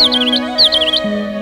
Música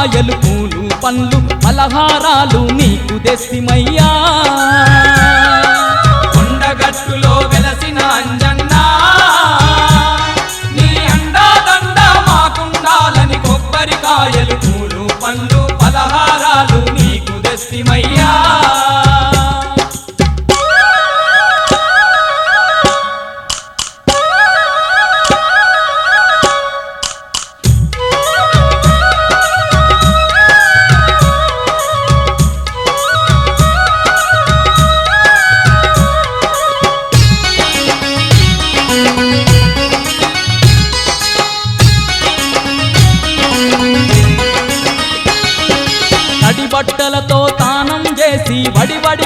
కాయలు పూలు పండ్లు పలహారాలు నీకు దెస్తిమయ్యా కొండగట్టులో వెలసిన అంజన్న నీ అండాదండ మాకుండాలని కొబ్బరికాయలు పూలు పండ్లు పలహారాలు నీకు దెస్తిమయ్యా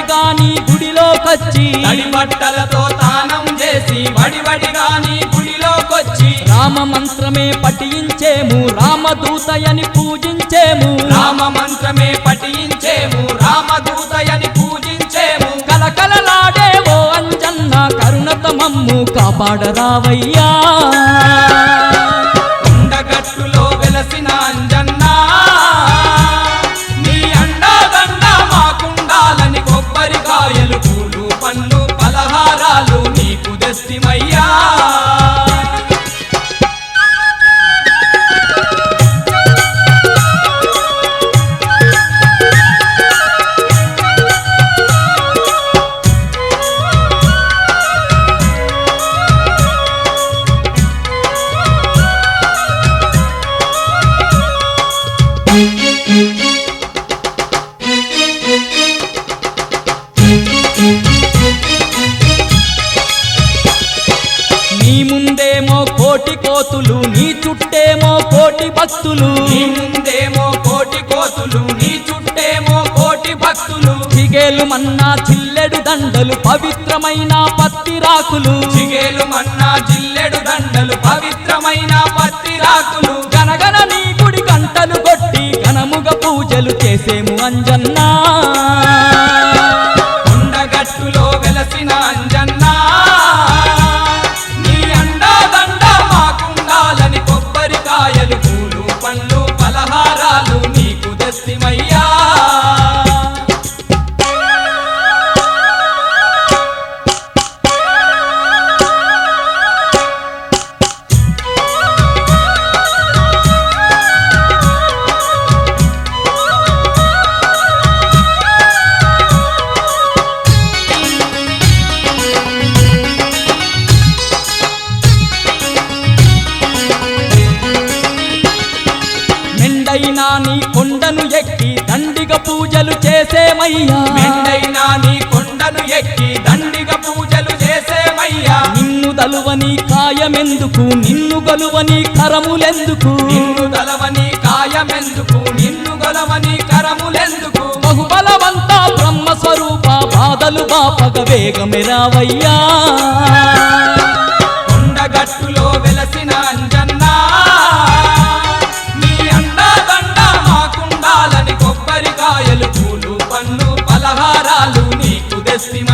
వడివడిగా నీ గుడిలోకొచ్చి బట్టలతో తానం చేసి వడివడిగా నీ గుడిలోకొచ్చి రామ మంత్రమే పఠించేము రామదూతయని పూజించేము. రామ మంత్రమే పఠించేము రామదూతయని పూజించేము. కలకలలాడే ఓ అంజన్న కరుణత మమ్ము కాపాడరావయ్యా. భక్తులు. ముందేమో కోటి కోతులు నీ చుట్టేమో కోటి భక్తులు. చిగేలు మన్నా చిల్లెడు దండలు పవిత్రమైన పత్తిరాకులు చిగేలు మన్నా జిల్లెడు దండలు పవిత్రమైన పత్తిరాకులు గనగన నీ గుడి గంటలు కొట్టి ఘనముగ పూజలు చేసేము అంజన్నా. మెండైనా నీ కొండను ఎక్కి దండిగ పూజలు చేసేమయ్యా. మెండైనా నీ కొండను ఎక్కి దండిగ పూజలు చేసేమయ్యా. నిన్ను దలువని కాయమెందుకు? నిన్ను గలువని కరములెందుకు? నిన్ను తలవని కాయమెందుకు? నిన్ను గొలవని కరములెందుకు? బహుబలవంత బ్రహ్మ స్వరూప బాధలు బాపగ వేగమెరావయ్యా lastimar.